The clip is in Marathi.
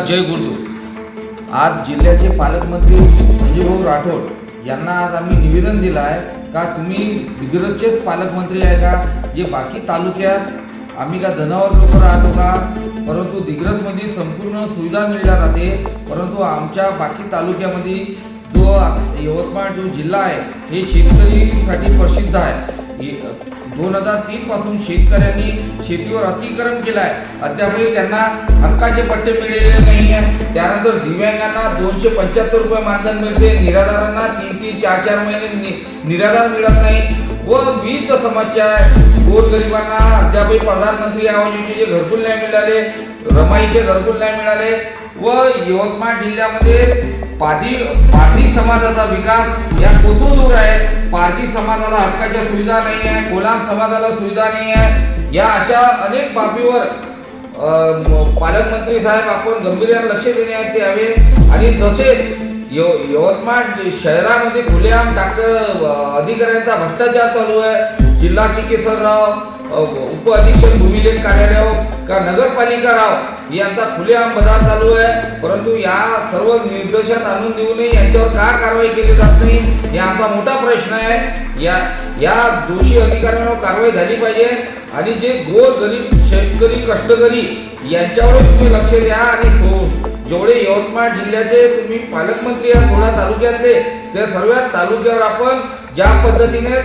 जय गुरु आज जिल्ह्याचे पालकमंत्री संजयभाऊ राठोड यांना आज आम्ही निवेदन दिलं आहे का तुम्ही दिग्रजचेच पालकमंत्री आहे का? जे बाकी तालुक्यात आम्ही का जनावर लोक राहतो का? परंतु दिग्रजमध्ये संपूर्ण सुविधा मिळल्या जाते परंतु आमच्या बाकी तालुक्यामध्ये जो यवतमाळ जो जिल्हा आहे हे शेतकरीसाठी प्रसिद्ध आहे. दोन हजार तीन पासून शेतकऱ्यांनी शेतीवर अतिक्रम केलं आहे अद्यापही त्यांना हक्काचे पट्टे मिळालेले नाही आहे त्यानंतर दिव्यांगांना दोनशे पंच्याहत्तर रुपये मानधन मिळते. निराधारांना तीन तीन चार चार महिने नि- निराधार मिळत नाही. व विविध समस्या आहे गोरगरिबांना अद्यापही प्रधानमंत्री आवास योजनेचे घरकुल नाही मिळाले. रमाईचे घरकुल नाही मिळाले. व यवतमाळ जिल्ह्यामध्ये पादी पारधी समाजाचा विकास या कोसोदूर आहे. पारधी समाजाला हक्काच्या सुविधा नाही आहे कोलाम समाजाला सुविधा नाही आहे या अशा अनेक बाबीवर पालकमंत्री साहेब आपण गांभीर्याने लक्ष देण्यात यावे आणि तसेच यव यवतमाळ शहरामध्ये खुलेआम डॉक्टर अधिकाऱ्यांचा भ्रष्टाचार चालू आहे. जिल्हा चिकित्सक राव उप अधीक्षक भूमिलेख कार्यालय का नगरपालिका राव यांचा खुलेआम बजार चालू आहे. परंतु या सर्व निर्देशात आणून देऊनही यांच्यावर का कारवाई केली जात नाही हे आमचा मोठा प्रश्न आहे. या या दोषी अधिकाऱ्यांवर कारवाई झाली पाहिजे. आणि जे गोर गरीब शेतकरी कष्टकरी यांच्यावर तुम्ही लक्ष द्या. आणि सो- जेवढे यवतमाळ जिल्ह्याचे तुम्ही पालकमंत्री या सोळा तालुक्यातले त्या सर्व तालुक्यावर आपण ज्या पद्धतीने